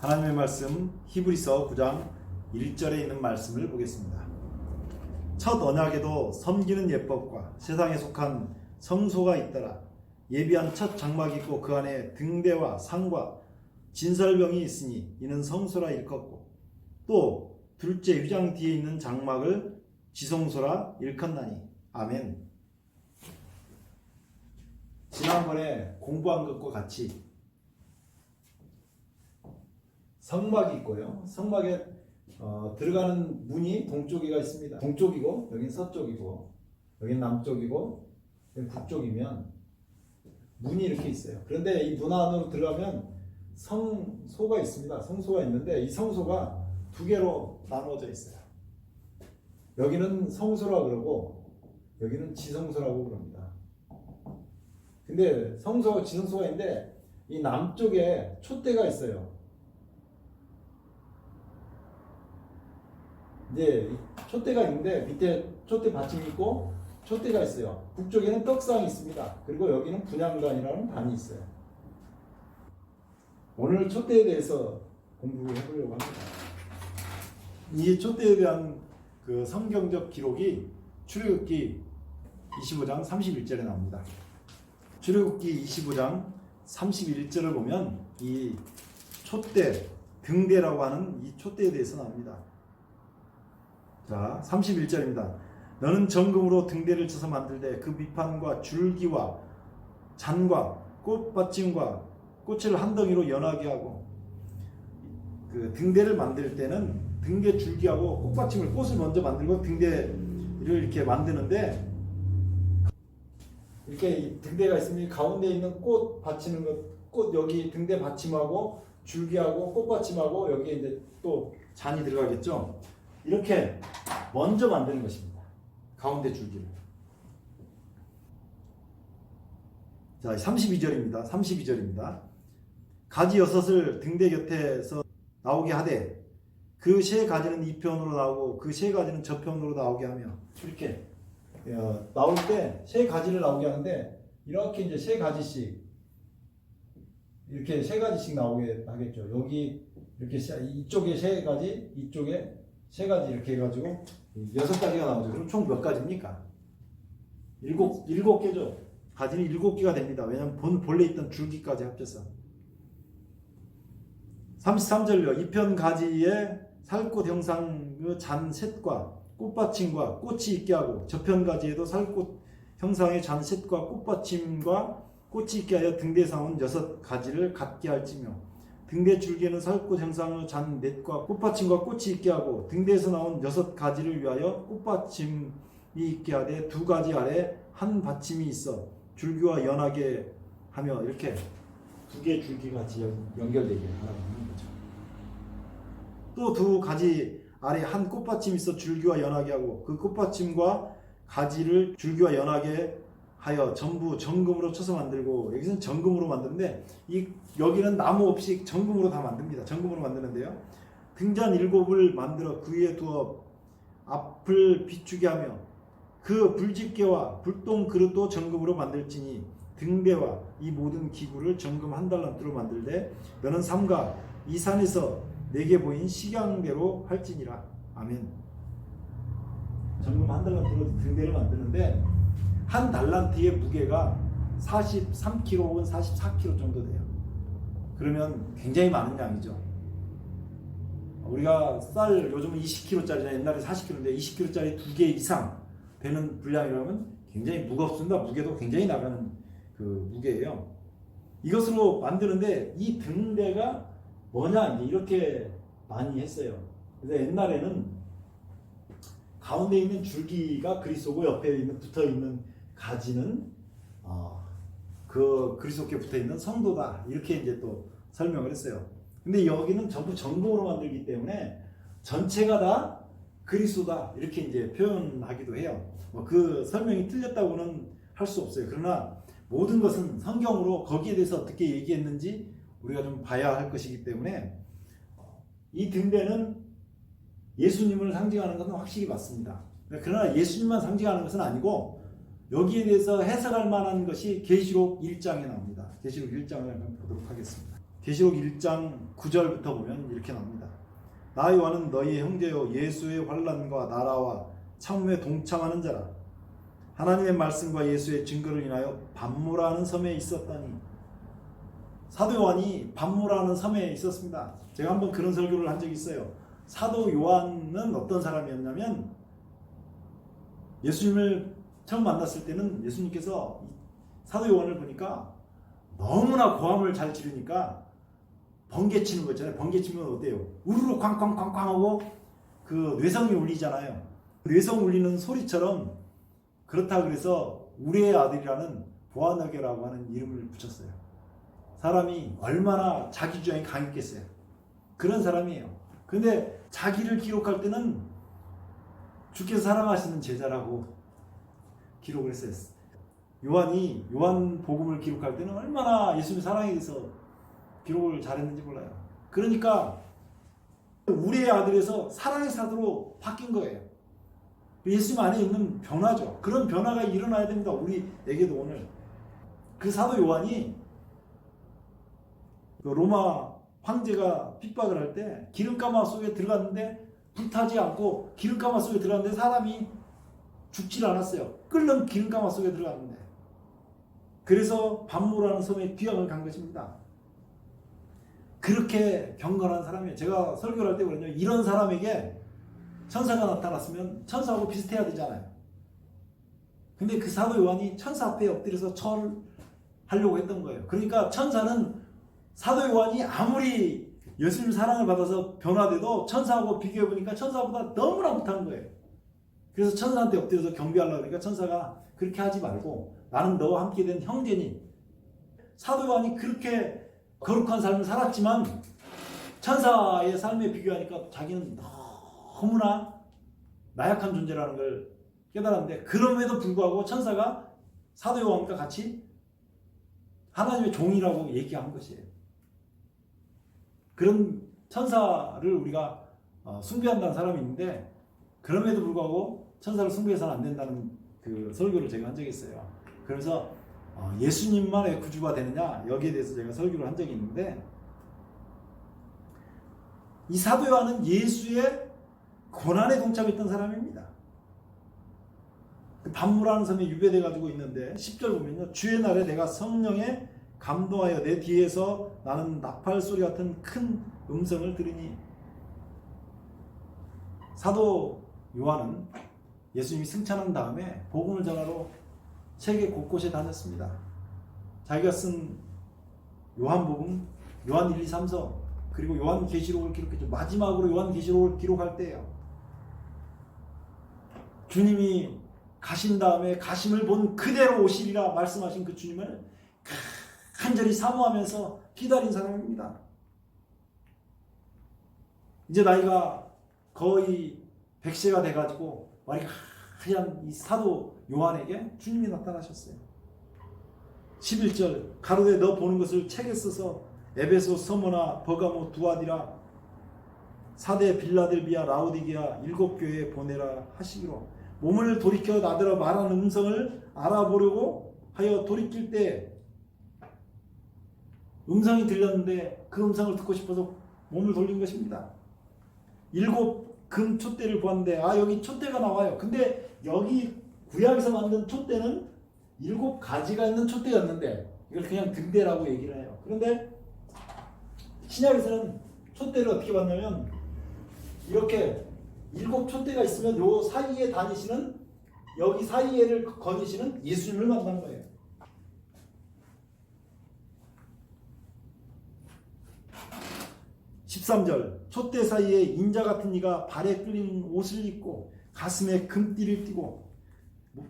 하나님의 말씀 히브리서 9장 1절에 있는 말씀을 보겠습니다. 첫 언약에도 섬기는 예법과 세상에 속한 성소가 있더라. 예비한 첫 장막이 있고 그 안에 등대와 상과 진설병이 있으니 이는 성소라 일컫고 또 둘째 휘장 뒤에 있는 장막을 지성소라 일컫나니 아멘. 지난번에 공부한 것과 같이 성막이 있고요. 성막에 어, 들어가는 문이 동쪽이가 있습니다. 동쪽이고 여긴 서쪽이고 여긴 남쪽이고 여긴 북쪽이면 문이 이렇게 있어요. 그런데 이 문 안으로 들어가면 성소가 있습니다. 성소가 있는데 이 성소가 두 개로 나누어져 있어요. 여기는 성소라 그러고 여기는 지성소라고 그럽니다. 근데 성소와 지성소가 있는데 이 남쪽에 촛대가 있어요. 이제 촛대가 있는데 밑에 촛대 받침이 있고 촛대가 있어요. 북쪽에는 떡상이 있습니다. 그리고 여기는 분양단이라는 단이 있어요. 오늘 촛대에 대해서 공부해 보려고 합니다. 이 촛대에 대한 그 성경적 기록이 출애굽기 25장 31절에 나옵니다. 출애굽기 25장 31절을 보면 이 촛대 등대라고 하는 이 촛대에 대해서 나옵니다. 자, 31절입니다. 너는 정금으로 등대를 쳐서 만들되 그 밑판과 줄기와 잔과 꽃받침과 꽃을 한 덩이로 연하게 하고 그 등대를 만들 때는 등대 줄기하고 꽃받침을 꽃을 먼저 만들고 등대를 이렇게 만드는데 이렇게 이 등대가 있으면 가운데 있는 꽃 받치는 것 꽃 여기 등대 받침하고 줄기하고 꽃 받침하고 여기에 이제 또 잔이 들어가겠죠. 이렇게 먼저 만드는 것입니다. 가운데 줄기를. 자, 32절입니다. 32절입니다. 가지 여섯을 등대 곁에서 나오게 하되 그 세 가지는 이 편으로 나오고 그 세 가지는 저 편으로 나오게 하며 이렇게 어, 나올 때 세 가지를 나오게 하는데 이렇게 이제 세 가지씩 이렇게 세 가지씩 나오게 하겠죠. 여기 이렇게 세- 이쪽에 세 가지, 이쪽에 세 가지 이렇게 해가지고 여섯 가지가 나오죠. 그럼 총 몇 가지입니까? 일곱 일곱 개죠. 가지는 일곱 개가 됩니다. 왜냐하면 본 본래 있던 줄기까지 합쳐서 33절요. 이편 가지에 살꽃 형상의 잔 셋과 꽃받침과 꽃이 있게 하고 저편 가지에도 살꽃 형상의 잔 셋과 꽃받침과 꽃이 있게 하여 사온 여섯 가지를 갖게 할지며 등대 줄기에는 살꽃 형상의 잔 넷과 꽃받침과 꽃이 있게 하고 등대에서 나온 여섯 가지를 위하여 꽃받침이 있게 하되 두 가지 아래 한 받침이 있어 줄기와 연하게 하며 이렇게 두 개의 줄기 같이 연- 연결되게 하는 거죠. 또 두 가지 아래 한 꽃받침이 있어 줄기와 연하게 하고 그 꽃받침과 가지를 줄기와 연하게 하여 전부 정금으로 쳐서 만들고 여기서는 정금으로 만드는데 이 여기는 나무 없이 정금으로 다 만듭니다. 정금으로 만드는데요. 등잔 일곱을 만들어 그 위에 두어 앞을 비추게 하며 그 불집게와 불똥 그릇도 정금으로 만들지니 등대와 이 모든 기구를 정금 한 달란트로 만들되 너는 삼가 이 산에서 내게 보인 식양대로 할지니라 아멘. 정금 한 달란트로 등대를 만드는데 한 달란트의 무게가 43kg 혹은 44kg 정도 돼요. 그러면 굉장히 많은 양이죠. 우리가 쌀 요즘은 20kg짜리나 옛날에 40kg인데 20kg짜리 두 개 이상 되는 분량이라면 굉장히 무겁습니다. 무게도 굉장히 나가는 그 무게예요. 이것으로 만드는데 이 등대가 뭐냐 이렇게 많이 했어요. 그래서 옛날에는 가운데 있는 줄기가 그리스도고 옆에 있는 붙어 있는 가지는 어, 그 그리스도께 붙어 있는 성도다 이렇게 이제 또 설명을 했어요. 근데 여기는 전부 정금으로 만들기 때문에 전체가 다 그리스도다 이렇게 이제 표현하기도 해요. 뭐 그 설명이 틀렸다고는 할 수 없어요. 그러나 모든 것은 성경으로 거기에 대해서 어떻게 얘기했는지 우리가 좀 봐야 할 것이기 때문에 이 등대는 예수님을 상징하는 것은 확실히 맞습니다. 그러나 예수님만 상징하는 것은 아니고 여기에 대해서 해석할 만한 것이 계시록 1장에 나옵니다. 계시록 1장을 한번 보도록 하겠습니다. 계시록 1장 9절부터 보면 이렇게 나옵니다. 나 요한은 너희의 형제요 예수의 환란과 나라와 참음에 동참하는 자라. 하나님의 말씀과 예수의 증거를 인하여 반모라는 섬에 있었다니. 사도 요한이 반모라는 섬에 있었습니다. 제가 한번 그런 설교를 한 적이 있어요. 사도 요한은 어떤 사람이었냐면 예수님을 처음 만났을 때는 예수님께서 사도 요한을 보니까 너무나 고함을 잘 지르니까 번개 치는 거 있잖아요. 번개 치면 어때요? 우르르 쾅쾅쾅쾅 하고 그 뇌성이 울리잖아요. 뇌성 울리는 소리처럼 그렇다 그래서 우리의 아들이라는 보아너게라고 하는 이름을 붙였어요. 사람이 얼마나 자기 주장이 강했겠어요. 그런 사람이에요. 근데 자기를 기록할 때는 주께서 사랑하시는 제자라고 기록을 했어요. 요한이 요한 복음을 기록할 때는 얼마나 예수님 사랑에 대해서 기록을 잘했는지 몰라요. 그러니까 우리의 아들에서 사랑의 사도로 바뀐 거예요. 예수님 안에 있는 변화죠. 그런 변화가 일어나야 됩니다. 우리에게도 오늘 그 사도 요한이 그 로마 황제가 핍박을 할 때 기름가마 속에 들어갔는데 불타지 않고 기름가마 속에 들어갔는데 사람이 죽질 않았어요. 끓는 기름가마 속에 들어갔는데 그래서 반모라는 섬에 귀향을 간 것입니다. 그렇게 경건한 사람이에요. 제가 설교를 할 때 그러냐 이런 사람에게 천사가 나타났으면 천사하고 비슷해야 되잖아요. 근데 그 사도 요한이 천사 앞에 엎드려서 절을 하려고 했던 거예요. 그러니까 천사는 사도 요한이 아무리 예수님 사랑을 받아서 변화돼도 천사하고 비교해 보니까 천사보다 너무나 못한 거예요. 그래서 천사한테 엎드려서 경배하려고 그러니까 천사가 그렇게 하지 말고 나는 너와 함께 된 형제니 사도 요한이 그렇게 거룩한 삶을 살았지만 천사의 삶에 비교하니까 자기는 너무나 나약한 존재라는 걸 깨달았는데 그럼에도 불구하고 천사가 사도 요한과 같이 하나님의 종이라고 얘기한 것이에요. 그런 천사를 우리가 어, 숭배한다는 사람이 있는데 그럼에도 불구하고 천사를 숭배해서는 안 된다는 그 설교를 제가 한 적이 있어요. 그래서 어, 예수님만 의 구주가 되느냐 여기에 대해서 제가 설교를 한 적이 있는데 이 사도 요한은 예수의 고난에 동참했던 사람입니다. 그 반무라는 섬에 유배돼 가지고 있는데 10절 보면요. 주의 날에 내가 성령에 감동하여 내 뒤에서 나는 나팔 소리 같은 큰 음성을 들으니 사도 요한은 예수님이 승천한 다음에 복음을 전하러 세계 곳곳에 다녔습니다. 자기가 쓴 요한복음, 요한 1, 2, 3서 그리고 요한 계시록을 기록했죠. 마지막으로 요한 계시록을 기록할 때예요. 주님이 가신 다음에 가심을 본 그대로 오시리라 말씀하신 그 주님을 간절히 사모하면서 기다린 사람입니다. 이제 나이가 거의 100세가 돼가지고 머리가 하얀 이 사도 요한에게 주님이 나타나셨어요. 11절 가로되 너 보는 것을 책에 써서 에베소 서머나 버가모 두아디라 사대 빌라델비아 라우디게아 일곱 교회에 보내라 하시기로 몸을 돌이켜 나더러 말하는 음성을 알아보려고 하여 돌이킬 때 음성이 들렸는데 그 음성을 듣고 싶어서 몸을 돌린 것입니다. 일곱 금 촛대를 보았는데 아 여기 촛대가 나와요. 근데 여기 구약에서 만든 촛대는 일곱 가지가 있는 촛대였는데 이걸 그냥 등대라고 얘기를 해요. 그런데 신약에서는 촛대를 어떻게 봤냐면 이렇게 일곱 촛대가 있으면 요 사이에 다니시는 여기 사이에를 거니시는 예수님을 만난 거예요. (13절) 촛대 사이에 인자 같은 이가 발에 끌리는 옷을 입고 가슴에 금띠를 띠고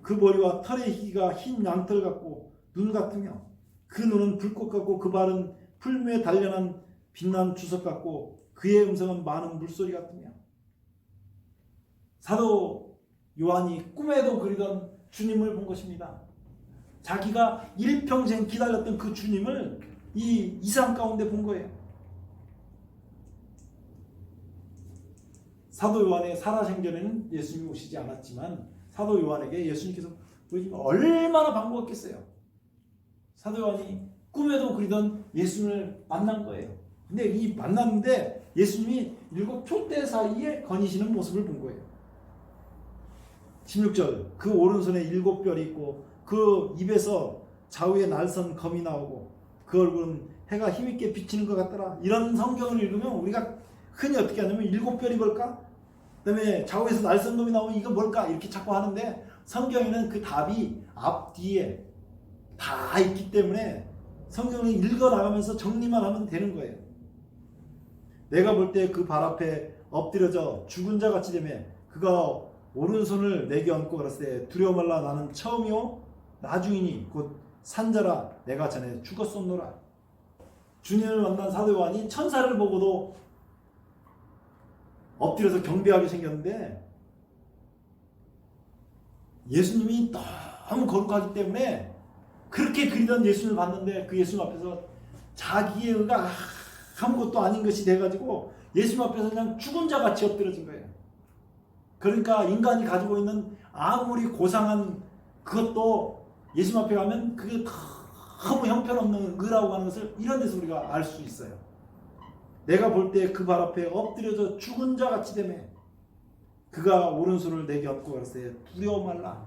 그 머리와 털의 희가 흰 양털 같고 눈 같으며 그 눈은 불꽃 같고 그 발은 풀무에 단련한 빛난 주석 같고 그의 음성은 많은 물소리 같으며 사도 요한이 꿈에도 그리던 주님을 본 것입니다. 자기가 일평생 기다렸던 그 주님을 이 이상 가운데 본 거예요. 사도 요한의 살아생전에는 예수님이 오시지 않았지만 사도 요한에게 예수님께서 보여주면 얼마나 반가웠겠어요. 사도 요한이 꿈에도 그리던 예수님을 만난 거예요. 근데 이 만났는데 예수님이 일곱 촛대 사이에 거니시는 모습을 본 거예요. 16절 그 오른손에 일곱 별이 있고 그 입에서 좌우에 날선 검이 나오고 그 얼굴은 해가 힘있게 비치는 것 같더라. 이런 성경을 읽으면 우리가 흔히 어떻게 하냐면 일곱 별이 뭘까? 그다음에 좌우에서 날선 검이 나오면 이거 뭘까? 이렇게 자꾸 하는데 성경에는 그 답이 앞뒤에 다 있기 때문에 성경을 읽어 나가면서 정리만 하면 되는 거예요. 내가 볼 때 그 발 앞에 엎드려져 죽은 자 같이 되매 그가 오른손을 내게 얹고 그랬을 때 두려워 말라 나는 처음이요 나중이니 곧 산자라 내가 전에 죽었었노라 주님을 만난 사도 요한이 천사를 보고도 엎드려서 경배하게 생겼는데 예수님이 너무 거룩하기 때문에 그렇게 그리던 예수님을 봤는데 그 예수님 앞에서 자기의 의가 아무것도 아닌 것이 돼가지고 예수님 앞에서 그냥 죽은 자 같이 엎드려진 거예요. 그러니까 인간이 가지고 있는 아무리 고상한 그것도 예수님 앞에 가면 그게 너무 형편없는 의라고 하는 것을 이런 데서 우리가 알 수 있어요. 내가 볼 때 그 발 앞에 엎드려져 죽은 자 같이 되매 그가 오른손을 내게 얹고 그랬어요. 두려워 말라.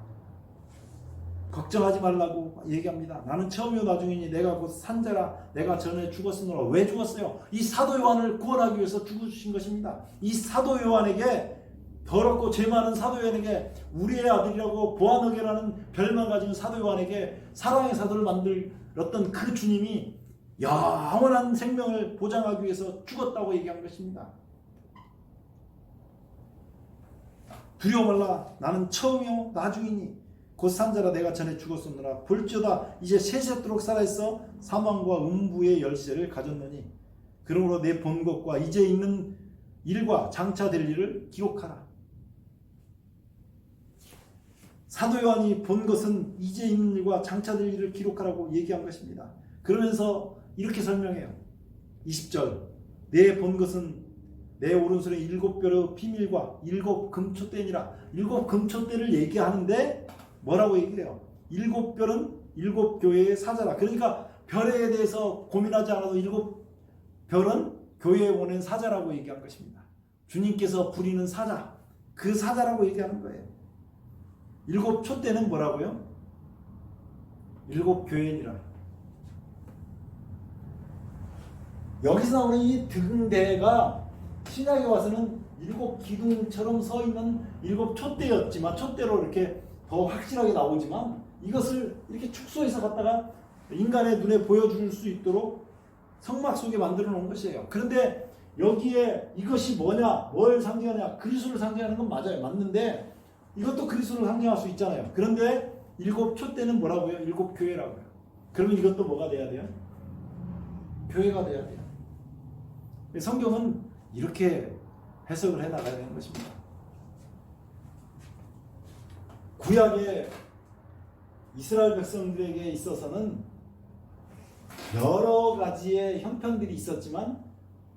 걱정하지 말라고 얘기합니다. 나는 처음이요 나중이니 내가 곧 산자라 내가 전에 죽었으므로 왜 죽었어요? 이 사도 요한을 구원하기 위해서 죽으신 것입니다. 이 사도 요한에게 더럽고 죄 많은 사도 요한에게 우리의 아들이라고 보아너게라는 별만 가진 사도 요한에게 사랑의 사도를 만들었던 그 주님이 영원한 생명을 보장하기 위해서 죽었다고 얘기한 것입니다. 두려워 말라. 나는 처음이요. 나중이니. 곧 산자라 내가 전에 죽었었느라. 볼지어다 이제 세세토록 살아있어 사망과 음부의 열쇠를 가졌느니. 그러므로 내 본 것과 이제 있는 일과 장차 될 일을 기록하라. 사도 요한이 본 것은 이제 있는 일과 장차 될 일을 기록하라고 얘기한 것입니다. 그러면서 이렇게 설명해요 20절 내 본 것은 내 오른손에 일곱 별의 비밀과 일곱 금초대니라 일곱 금초대를 얘기하는데 뭐라고 얘기해요? 일곱 별은 일곱 교회의 사자라. 그러니까 별에 대해서 고민하지 않아도 일곱 별은 교회에 보낸 사자라고 얘기한 것입니다. 주님께서 부리는 사자, 그 사자라고 얘기하는 거예요. 일곱 촛대는 뭐라고요? 일곱 교회니라. 여기서 나오는 이 등대가 신약에 와서는 일곱 기둥처럼 서 있는 일곱 촛대였지만 촛대로 이렇게 더 확실하게 나오지만 이것을 이렇게 축소해서 갖다가 인간의 눈에 보여줄 수 있도록 성막 속에 만들어 놓은 것이에요. 그런데 여기에 이것이 뭐냐, 뭘 상징하냐, 그리스도를 상징하는 건 맞아요. 맞는데 이것도 그리스도를 상징할 수 있잖아요. 그런데 일곱 촛대는 뭐라고요? 일곱 교회라고요. 그러면 이것도 뭐가 돼야 돼요? 교회가 돼야 돼요. 성경은 이렇게 해석을 해 나가야 되는 것입니다. 구약의 이스라엘 백성들에게 있어서는 여러 가지의 형편들이 있었지만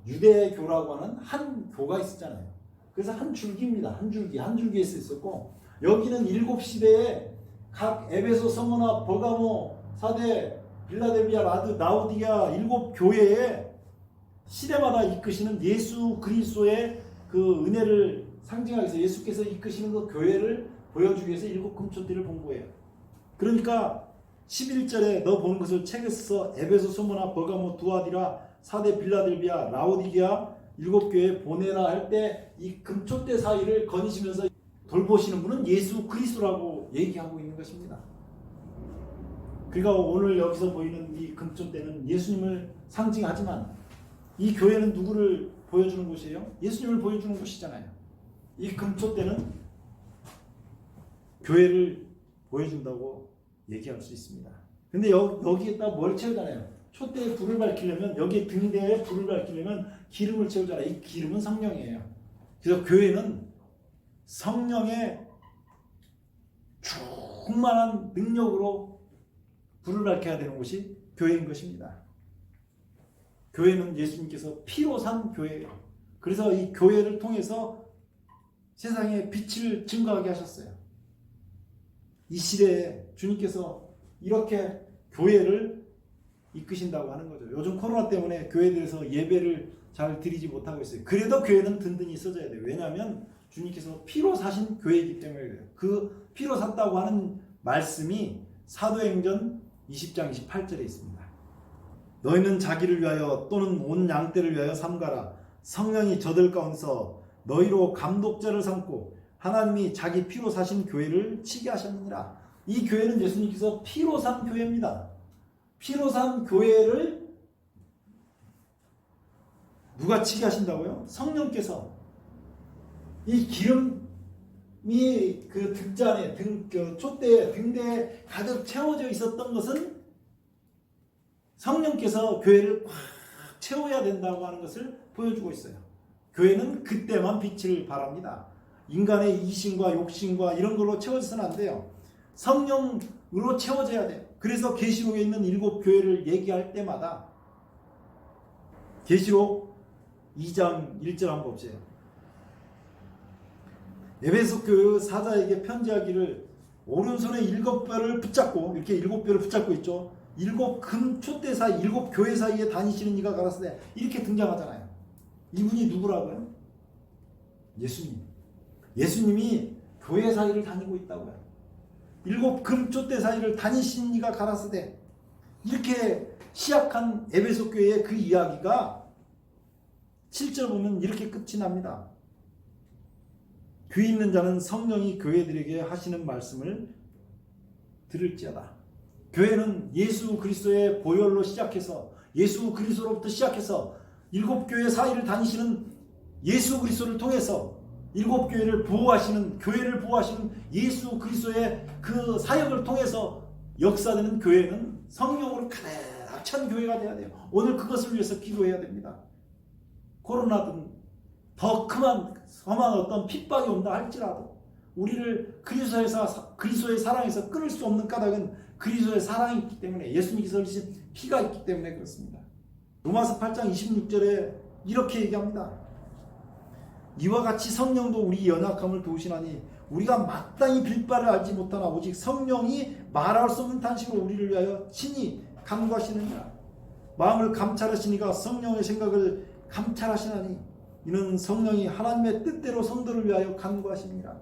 유대교라고 하는 한 교가 있었잖아요. 그래서 한 줄기입니다. 한 줄기, 한 줄기에 있었고 여기는 일곱 시대에 각 에베소, 서머나, 버가모, 사대, 빌라델비아, 라드, 나우디아 일곱 교회에 시대마다 이끄시는 예수 그리스도의 그 은혜를 상징하기 위해서 예수께서 이끄시는 그 교회를 보여주기 위해서 일곱 금초대를 본 거예요. 그러니까 11절에 너본 것을 책에 써 에베소 소모나 버가모 두아디라 사대 빌라델비아 라오디게아 일곱 교회 보내라 할 때 이 금초대 사이를 거니시면서 돌보시는 분은 예수 그리스도라고 얘기하고 있는 것입니다. 그러니까 오늘 여기서 보이는 이 금초대는 예수님을 상징하지만 이 교회는 누구를 보여주는 곳이에요? 예수님을 보여주는 곳이잖아요. 이 금초대는 교회를 보여준다고 얘기할 수 있습니다. 근데 여, 여기에다 뭘 채우잖아요. 촛대에 불을 밝히려면 여기 등대에 불을 밝히려면 기름을 채우잖아요. 이 기름은 성령이에요. 그래서 교회는 성령의 충만한 능력으로 불을 밝혀야 되는 곳이 교회인 것입니다. 교회는 예수님께서 피로 산 교회예요. 그래서 이 교회를 통해서 세상에 빛을 증거하게 하셨어요. 이 시대에 주님께서 이렇게 교회를 이끄신다고 하는 거죠. 요즘 코로나 때문에 교회들에서 예배를 잘 드리지 못하고 있어요. 그래도 교회는 든든히 있어져야 돼요. 왜냐하면 주님께서 피로 사신 교회이기 때문에 그래요. 그 피로 샀다고 하는 말씀이 사도행전 20장 28절에 있습니다. 너희는 자기를 위하여 또는 온 양떼를 위하여 삼가라. 성령이 저들 가운데서 너희로 감독자를 삼고 하나님이 자기 피로 사신 교회를 치게 하셨느니라. 이 교회는 예수님께서 피로 산 교회입니다. 피로 산 교회를 누가 치게 하신다고요? 성령께서 이 기름이 그 등잔에 등, 그 촛대에 등대에 가득 채워져 있었던 것은 성령께서 교회를 꽉 채워야 된다고 하는 것을 보여주고 있어요. 교회는 그때만 빛을 발합니다. 인간의 이심과 욕심과 이런 걸로 채워져서는 안 돼요. 성령으로 채워져야 돼요. 그래서 계시록에 있는 일곱 교회를 얘기할 때마다 계시록 2장 1절 한번 보세요. 에베소 교회 사자에게 편지하기를 오른손에 일곱 뼈를 붙잡고 이렇게 일곱 뼈를 붙잡고 있죠. 일곱 금 촛대 사이 일곱 교회 사이에 다니시는 이가 가라사대 이렇게 등장하잖아요. 이분이 누구라고요? 예수님. 예수님이 교회 사이를 다니고 있다고요. 일곱 금 촛대 사이를 다니신 이가 가라사대 이렇게 시약한 에베소 교회의 그 이야기가 7절 보면 이렇게 끝이 납니다. 귀 있는 자는 성령이 교회들에게 하시는 말씀을 들을지어다. 교회는 예수 그리스도의 보혈로 시작해서 예수 그리스도로부터 시작해서 일곱 교회 사이를 다니시는 예수 그리스도를 통해서 일곱 교회를 보호하시는 교회를 보호하시는 예수 그리스도의 그 사역을 통해서 역사되는 교회는 성령으로 가득 찬 교회가 돼야 돼요. 오늘 그것을 위해서 기도해야 됩니다. 코로나든 더 그만 험한 어떤 핍박이 온다 할지라도 우리를 그리스도의 사랑에서 끊을 수 없는 까닭은 그리스도의 사랑이 있기 때문에 예수님께서 흘리신 피가 있기 때문에 그렇습니다. 로마서 8장 26절에 이렇게 얘기합니다. 이와 같이 성령도 우리 연약함을 도우시나니 우리가 마땅히 빌 바를 알지 못하나 오직 성령이 말할 수 없는 탄식으로 우리를 위하여 친히 간구하시느니라. 마음을 감찰하시니가 성령의 생각을 감찰하시나니 이는 성령이 하나님의 뜻대로 성도를 위하여 간구하십니다.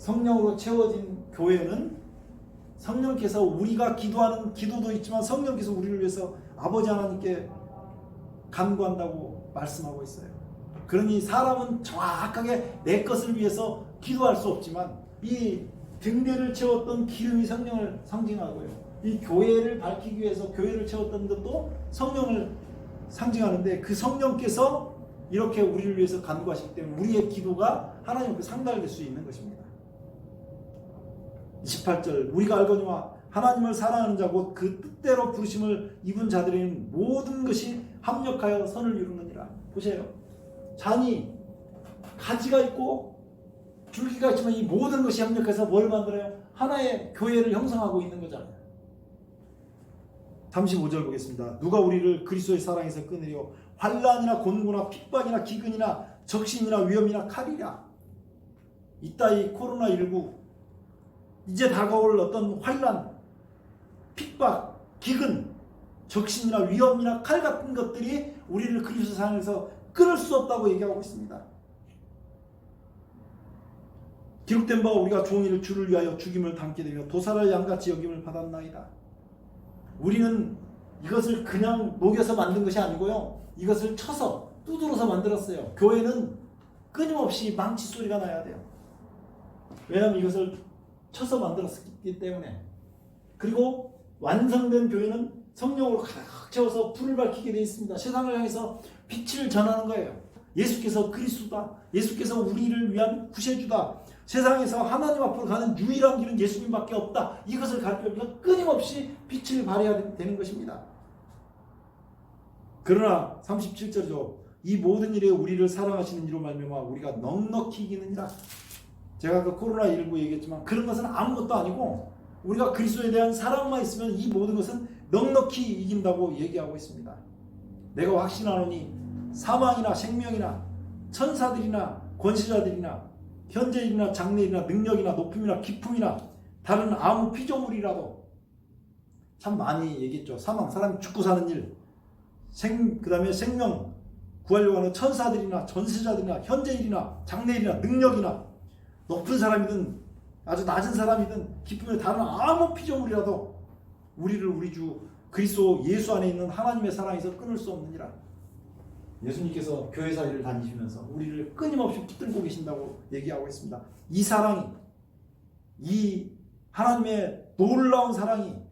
성령으로 채워진 교회는 성령께서 우리가 기도하는 기도도 있지만 성령께서 우리를 위해서 아버지 하나님께 간구한다고 말씀하고 있어요. 그러니 사람은 정확하게 내 것을 위해서 기도할 수 없지만 이 등대를 채웠던 기름이 성령을 상징하고요. 이 교회를 밝히기 위해서 교회를 채웠던 것도 성령을 상징하는데 그 성령께서 이렇게 우리를 위해서 간구하시기 때문에 우리의 기도가 하나님 앞에 상달될 수 있는 것입니다. 28절 우리가 알거니와 하나님을 사랑하는 자고 그 뜻대로 부르심을 입은 자들은 모든 것이 합력하여 선을 이루느니라. 보세요. 잔이 가지가 있고 줄기가 있지만 이 모든 것이 합력해서 뭘 만들어요? 하나의 교회를 형성하고 있는 거잖아요. 35절 보겠습니다. 누가 우리를 그리스도의 사랑에서 끊으려 환란이나 곤고나 핍박이나 기근이나 적신이나 위험이나 칼이라 이따이 코로나 19 이제 다가올 어떤 환란, 핍박, 기근, 적신이나 위험이나 칼 같은 것들이 우리를 그리스도 사랑에서 끊을 수 없다고 얘기하고 있습니다. 기록된 바와 우리가 종이를 주를 위하여 죽임을 당게 되며 도살을 양같이 여김을 받았나이다. 우리는 이것을 그냥 녹여서 만든 것이 아니고요. 이것을 쳐서 두드러서 만들었어요. 교회는 끊임없이 망치 소리가 나야 돼요. 왜냐하면 이것을 쳐서 만들었기 때문에. 그리고 완성된 교회는 성령으로 가득 채워서 불을 밝히게 되어 있습니다. 세상을 향해서 빛을 전하는 거예요. 예수께서 그리스도다. 예수께서 우리를 위한 구세주다. 세상에서 하나님 앞으로 가는 유일한 길은 예수님밖에 없다. 이것을 가르치면서 끊임없이 빛을 발해야 되는 것입니다. 그러나 37절이죠. 이 모든 일에 우리를 사랑하시는 이로 말미암아 우리가 넉넉히 이기느니라. 제가 그 코로나 19 얘기했지만 그런 것은 아무것도 아니고 우리가 그리스도에 대한 사랑만 있으면 이 모든 것은 넉넉히 이긴다고 얘기하고 있습니다. 내가 확신하노니 사망이나 생명이나 천사들이나 권세자들이나 현재일이나 장래일이나 능력이나 높음이나 기품이나 다른 아무 피조물이라도 참 많이 얘기했죠. 사망, 사람이 죽고 사는 일, 생, 그 다음에 생명, 구하려고 하는 천사들이나 전세자들이나 현재일이나 장래일이나 능력이나 높은 사람이든 아주 낮은 사람이든 기쁨에 다른 아무 피조물이라도 우리를 우리 주 그리스도 예수 안에 있는 하나님의 사랑에서 끊을 수 없느니라. 예수님께서 교회사 일을 다니시면서 우리를 끊임없이 붙들고 계신다고 얘기하고 있습니다. 이 사랑이 이 하나님의 놀라운 사랑이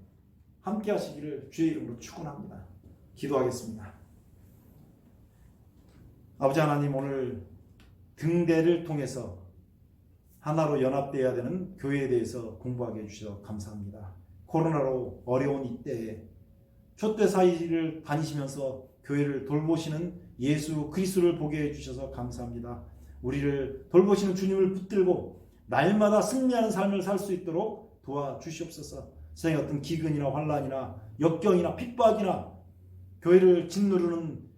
함께 하시기를 주의 이름으로 축원합니다. 기도하겠습니다. 아버지 하나님 오늘 등대를 통해서 하나로 연합되어야 되는 교회에 대해서 공부하게 해주셔서 감사합니다. 코로나로 어려운 이때에 촛대 사이를 다니시면서 교회를 돌보시는 예수 그리스도를 보게 해주셔서 감사합니다. 우리를 돌보시는 주님을 붙들고 날마다 승리하는 삶을 살 수 있도록 도와주시옵소서. 세상의 어떤 기근이나 환란이나 역경이나 핍박이나 교회를 짓누르는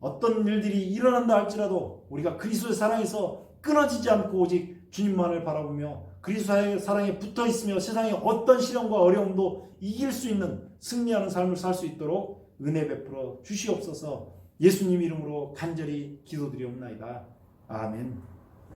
어떤 일들이 일어난다 할지라도 우리가 그리스도의 사랑에서 끊어지지 않고 오직 주님만을 바라보며 그리스도의 사랑에 붙어 있으며 세상의 어떤 시련과 어려움도 이길 수 있는 승리하는 삶을 살 수 있도록 은혜 베풀어 주시옵소서 예수님 이름으로 간절히 기도드리옵나이다. 아멘.